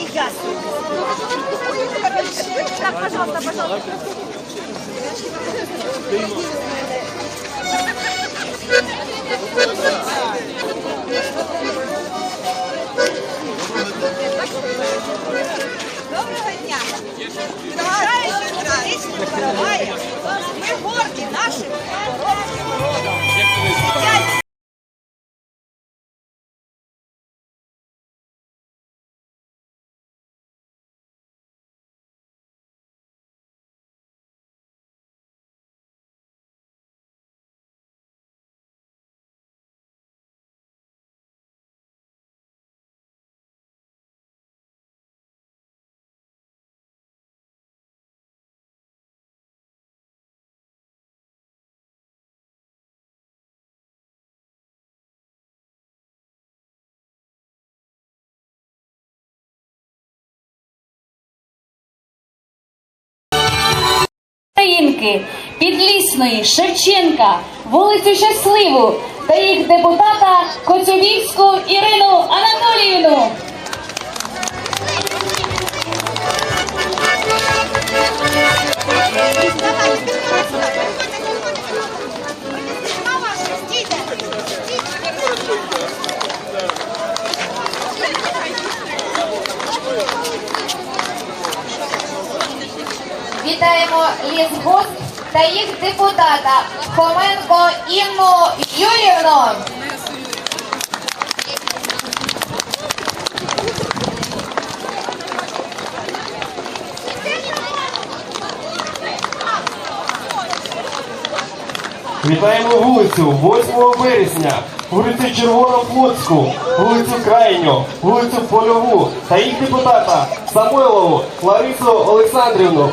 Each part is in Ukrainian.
И я Так, пожалуйста, пожалуйста. Українки, Підлісної, Шевченка, вулицю Щасливу та їх депутата Коцюбінську Ірину Анатоліївну. Та їх депутата Хоменко Інну Юрівну. Вітаємо вулицю 8 березня, вулицю Червонофлотську, вулицю Крайню, вулицю Польову та їх депутата Самойлову Ларису Олександрівну.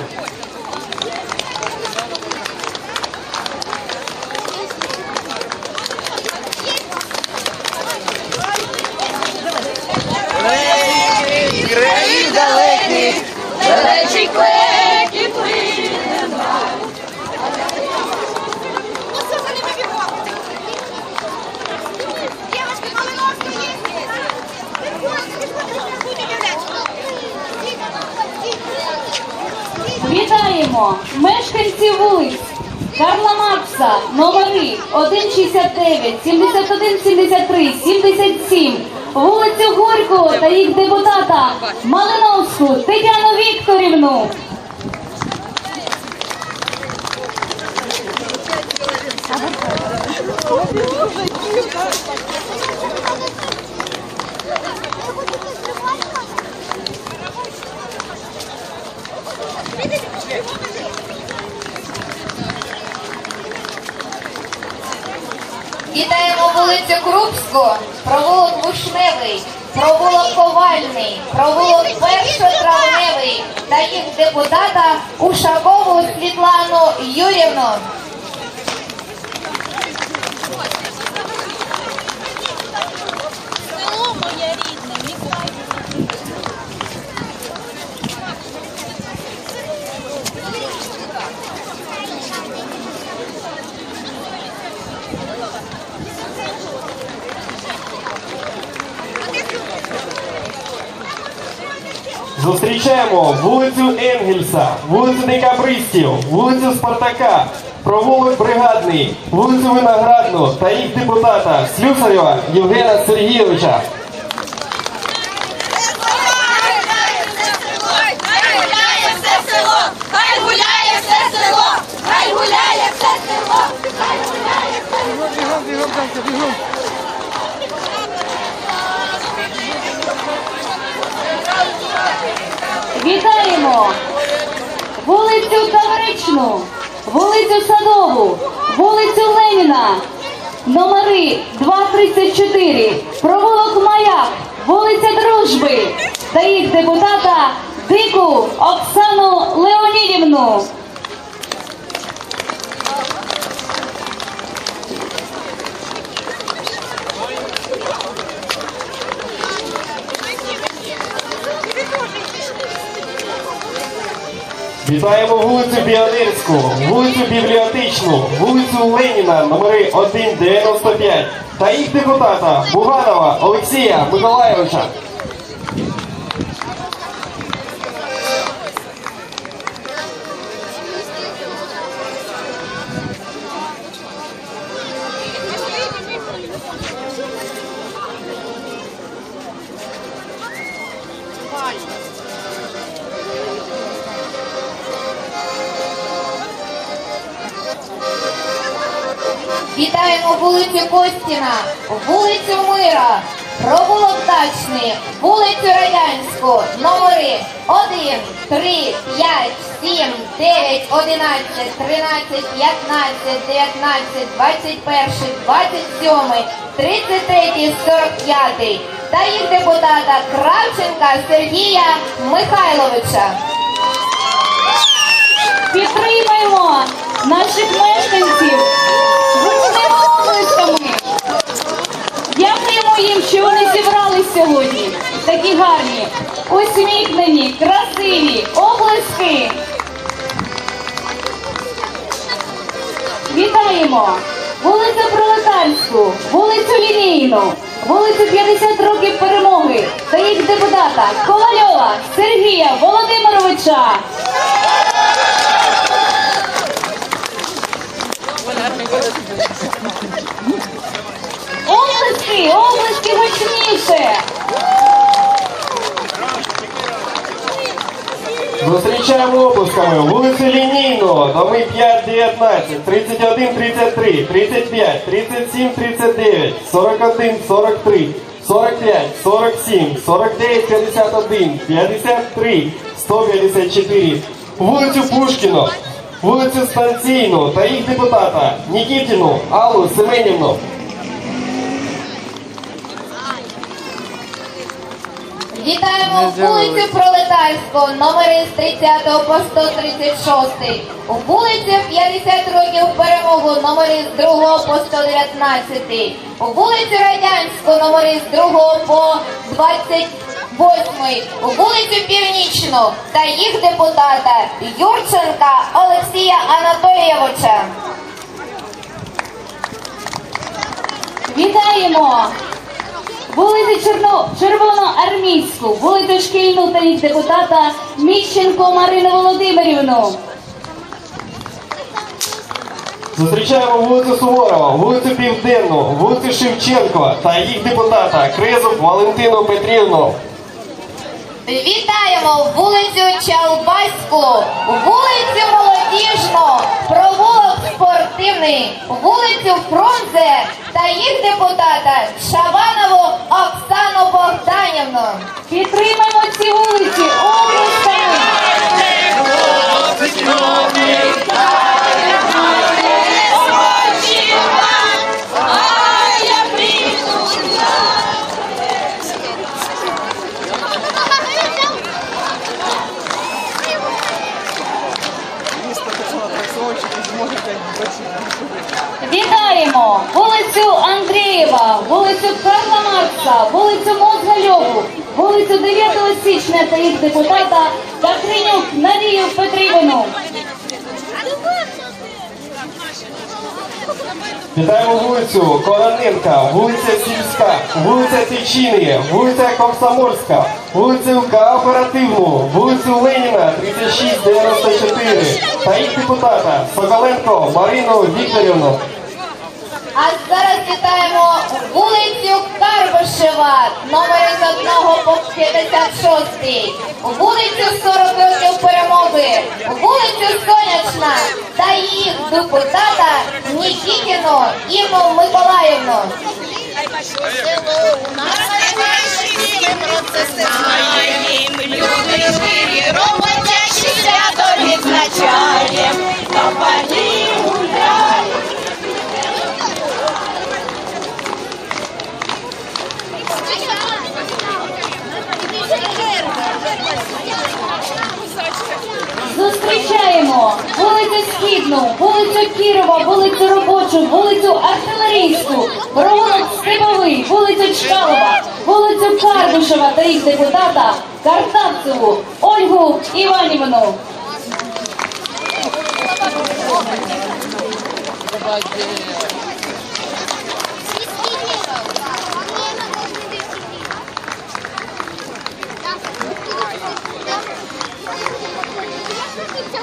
Мешканців вулиць Карла Маркса, номери 169, 71, 73, 77, вулицю Горького та їх депутата Малиновську Тетяну Вікторівну. Вітаємо вулицю Крупську, провулок Вишневий, провулок Ковальний, провулок Першотравневий та їх депутата Ушакову Світлану Юрівну. Зустрічаємо вулицю Енгельса, вулицю Декабристів, вулицю Спартака, провулок Бригадний, вулицю Виноградну та їх депутата Слюсарєва Євгена Сергійовича. Хай гуляє все село, Вітаємо! Вулицю Тавричну, вулицю Садову, вулицю Леніна, номери 234, провулок Маяк, вулиця Дружби! Та їх депутата Дику Оксану Леонідівну. Вітаємо вулицю Піонерську, вулицю Бібліотечну, вулицю Леніна, номери 195 та їх депутата Буганова Олексія Миколайовича. Вітаємо вулицю Костіна, вулицю Мира, провулок Дачний, вулицю Радянську, номери 1, 3, 5, 7, 9, 11, 13, 15, 19, 21, 27, 33, 45 та їх депутата Кравченка Сергія Михайловича. Підтримаємо наших мешканців Дякуємо їм, що вони зібрались сьогодні. Такі гарні, усміхнені, красиві, оплески. Вітаємо вулицю Пролетарську, вулицю Лінійну, вулицю 50 років перемоги та їх депутата Ковальова Сергія Володимировича. Облески, облески гучніше. Зустрічаємо оплесками вулицю Лінійну, доми 5, 19, 31, 33, 35, 37, 39, 41, 43, 45, 47, 49, 51, 53, 154, вулицю Пушкіну, вулицю Станційну та їх депутата Нікітіну Аллу Семенівну. Вітаємо в вулицю Пролетарську, номери з 30 по 136. У вулицю 50 років перемогу, номери з 2 по 119. У вулицю Радянську, номери з 2 по 28. У вулицю Північну та їх депутата Юрченка Олексія Анатолійовича. Вітаємо вулицю Черно... Червоноармійську, вулицю Шкільну та їх депутата Міщенко Марину Володимирівну. Зустрічаємо вулицю Суворова, вулицю Південну, вулицю Шевченко та їх депутата Крезу Валентину Петрівну. Вітаємо вулицю Чалбаську, вулицю Молодіжну, провулок спортивний, вулицю Фрунзе та їх депутата Шаванову Оксану Богданівну. Підтримаємо ці вулиці Карла вулицю Мозгальову, вулицю 9 січня та їх депутата Катринюк Надію Петрівну. Вітаємо вулицю Короненка, вулиця Сільська, вулиця Тичини, вулиця Комсомольська, вулицю Кооперативну, вулицю Леніна 3694 та їх депутата Соколенко Марину Вікторівну. А зараз вітаємо Карбишева, номери з 1 по 56, вулицю 40 років перемоги, вулицю Сонячна. Та їх депутата Нікітіну Інну Миколаївну. Люди Східну, вулицю Кірова, вулицю Робочу, вулицю Артилерійську, провулок Степовий, вулицю Чкалова, вулицю Карбушева та їх депутата Картавцеву Ольгу Іванівну.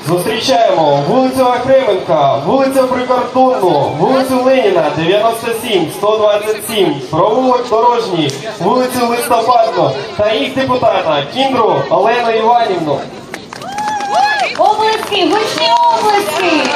Зустрічаємо вулицю Акременка, вулицю Прикордонну, вулицю Леніна 97, 127, провулок Дорожній, вулицю Листопадну та їх депутата Кіндру Олену Іванівну. Облески, гучні облески!